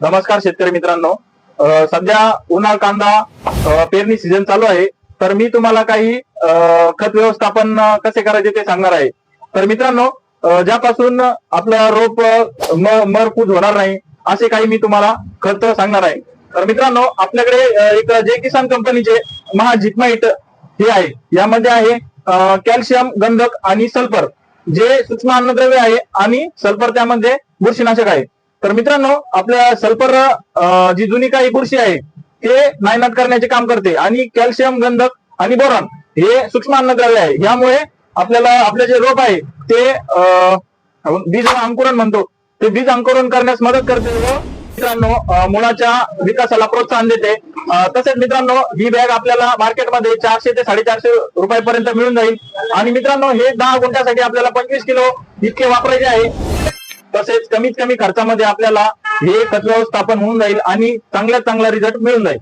नमस्कार शेतकरी मित्रांनो. सध्या उन्हाळ कांदा पेरणी सीझन चालू आहे. तर मी तुम्हाला काही अ, खत व्यवस्थापन कसे करायचे ते सांगणार आहे. तर मित्रांनो ज्यापासून आपलं रोप मरपूज होणार नाही असे काही मी तुम्हाला खत सांगणार आहे. तर मित्रांनो आपल्याकडे एक जे किसान कंपनीचे महाजिटमाईट हे आहे. यामध्ये आहे कॅल्शियम गंधक आणि सल्फर. जे सूक्ष्म अन्नद्रव्य आहे आणि सल्फर त्यामध्ये बुरशीनाशक आहे. तर मित्रांनो आपल्या सल्फर जी जुनी काही बुरशी आहे ते नायनाट करण्याचे काम करते. आणि कॅल्शियम गंधक आणि बोरॉन हे सूक्ष्म अन्नद्रव्य आहे. यामुळे आपल्याला आपले जे रोप आहे ते बीज अंकुरण म्हणतो. ते बीज अंकुरण करण्यास मदत करते व मित्रांनो मुळाच्या विकासाला प्रोत्साहन देते. तसेच मित्रांनो ही बॅग आपल्याला मार्केटमध्ये चारशे ते साडेचारशे रुपयापर्यंत मिळून जाईल. आणि मित्रांनो हे दहा गुंठ्यासाठी आपल्याला पंचवीस किलो इतके वापरायचे आहे. तसेच कमीत कमी खर्चामध्ये आपल्याला हे खत व्यवस्थापन होऊन जाईल आणि चांगल्यात चांगला रिझल्ट मिळून जाईल.